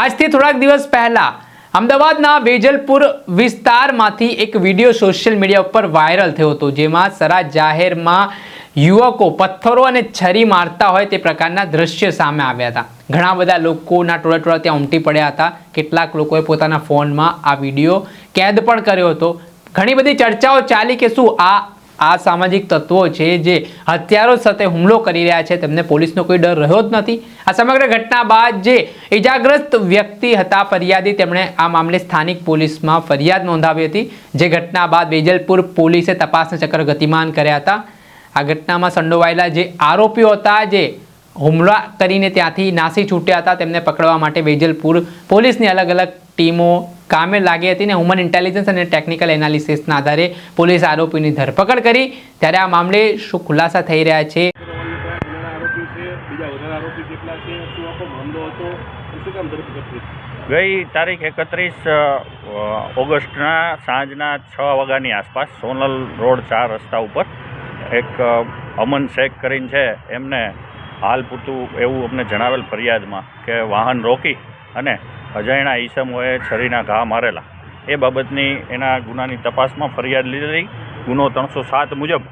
આજથી થોડાક દિવસ પહેલા અમદાવાદના વેજલપુર વિસ્તારમાંથી એક વીડિયો સોશિયલ મીડિયા ઉપર વાયરલ થયો હતો, જેમાં સરા જાહેરમાં યુવકો પથ્થરો અને છરી મારતા હોય તે પ્રકારના દ્રશ્ય સામે આવ્યા હતા. ઘણા બધા લોકોના ટોળા ટોળા ત્યાં ઉમટી પડ્યા હતા. કેટલાક લોકોએ પોતાના ફોનમાં આ વીડિયો કેદ પણ કર્યો હતો. ઘણી બધી ચર્ચાઓ ચાલી કે શું આ આ સામાજિક તત્વો છે જે હથિયારો સાથે હુમલો કરી રહ્યા છે. તેમને પોલીસનો કોઈ ડર રહ્યો જ નથી. આ સમગ્ર ઘટના બાદ જે ઇજાગ્રસ્ત વ્યક્તિ હતા ફરિયાદી, તેમણે આ મામલે સ્થાનિક પોલીસમાં ફરિયાદ નોંધાવી હતી. જે ઘટના બાદ વેજલપુર પોલીસે તપાસના ચક્ર ગતિમાન કર્યા હતા. આ ઘટનામાં સંડોવાયેલા જે આરોપીઓ હતા, જે હુમલા કરીને ત્યાંથી નાસી છૂટ્યા હતા, તેમને પકડવા માટે વેજલપુર પોલીસની અલગ અલગ ટીમો કામે લાગી હતી ને હ્યુમન ઇન્ટેલિજન્સ અને ટેકનિકલ એનાલિસિસના આધારે પોલીસ આરોપીની ધરપકડ કરી. ત્યારે આ મામલે શું ખુલાસા થઈ રહ્યા છે? ગઈ તારીખ એકત્રીસ ઓગસ્ટના સાંજના છ વાગ્યાની આસપાસ સોનલ રોડ ચાર રસ્તા ઉપર એક અમન શેખ કરીને છે. એમને હાલ પૂરતું એવું અમને જણાવેલ ફરિયાદમાં કે વાહન રોકી અને અજાણ્યા ઈસમોએ છરીના ઘા મારેલા. એ બાબતની એના ગુનાની તપાસમાં ફરિયાદ લીધેલી. ગુનો ત્રણસો સાત મુજબ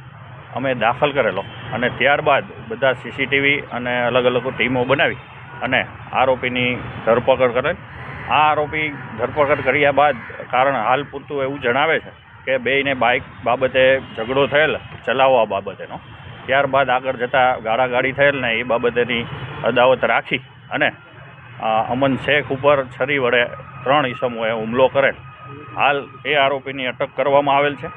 અમે દાખલ કરેલો. અને ત્યારબાદ બધા સીસીટીવી અને અલગ અલગ ટીમો બનાવી અને આરોપીની ધરપકડ કરેલ. આ આરોપી ધરપકડ કર્યા બાદ કારણ હાલ પૂરતું એવું જણાવે છે કે બેયને બાઇક બાબતે ઝઘડો થયેલ, ચલાવવા બાબતેનો. ત્યારબાદ આગળ જતાં ગાળાગાળી થયેલ ને એ બાબતેની અદાવત રાખી અને અમન શેખ ઉપર છરી વડે ત્રણ ઈસમોએ હુમલો કરેલ. હાલ એ આરોપીની અટક કરવામાં આવેલ છે.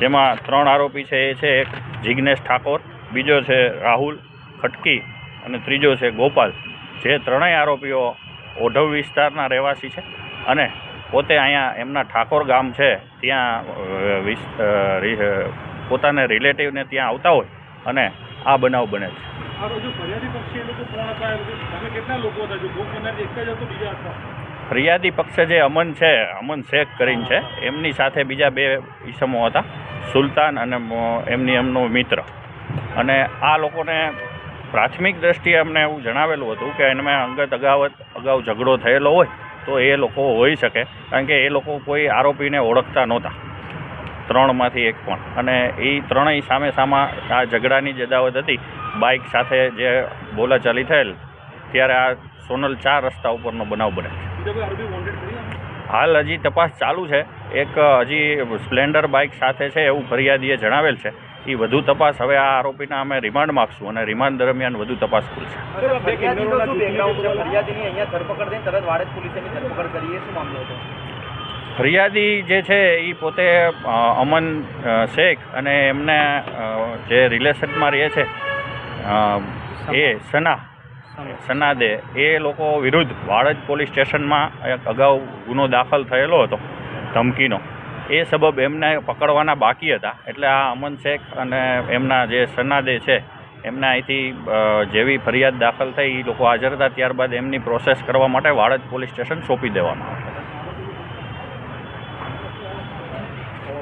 જેમાં ત્રણ આરોપી છે, એ છે એક જિગ્નેશ ઠાકોર, બીજો છે રાહુલ ખટકી અને ત્રીજો છે ગોપાલ. જે ત્રણેય આરોપીઓ ઓઢવ વિસ્તારના રહેવાસી છે અને પોતે અહીંયા એમના ઠાકોર ગામ છે, ત્યાં પોતાને રિલેટિવને ત્યાં આવતા હોય અને આ બનાવ બને છે. ફરિયાદી પક્ષી જે અમન છે અમન શેખ કરીને છે એમની સાથે બીજા બે ઈસમો હતા સુલતાન અને એમની એમનો મિત્ર. અને આ લોકોને પ્રાથમિક દ્રષ્ટિએ અમને એવું જણાવેલું હતું કે એમને અંગત અગાવત અગાઉ ઝઘડો થયેલો હોય તો એ લોકો હોઈ શકે કારણ કે એ લોકો કોઈ આરોપીને ઓળખતા નહોતા. ત્રણમાંથી એક પણ. અને એ ત્રણેય સામે સામા આ ઝઘડાની જદાવત હતી, બાઇક સાથે જે બોલાચાલી થયેલ, ત્યારે આ સોનલ ચાર રસ્તા ઉપરનો બનાવ બને હાલ હજી તપાસ ચાલુ છે. એક હજી સ્પ્લેન્ડર બાઇક સાથે છે એવું ફરિયાદીએ જણાવેલ છે. એ વધુ તપાસ હવે આ આરોપીના અમે રિમાન્ડ માગશું અને રિમાન્ડ દરમિયાન વધુ તપાસ ખુલશે ફરિયાદી જે છે એ પોતે અમન શેખ અને એમને જે રિલેશનમાં રહે છે એ સના સનાદે એ લોકો વિરુદ્ધ વાડજ પોલીસ સ્ટેશનમાં એક અગાઉ ગુનો દાખલ થયેલો હતો ધમકીનો. એ સબબ એમને પકડવાના બાકી હતા. એટલે આ અમન શેખ અને એમના જે સનાદે છે એમને અહીંથી જેવી ફરિયાદ દાખલ થઈ એ લોકો હાજર હતા ત્યારબાદ એમની પ્રોસેસ કરવા માટે વાડજ પોલીસ સ્ટેશન સોંપી દેવામાં આવશે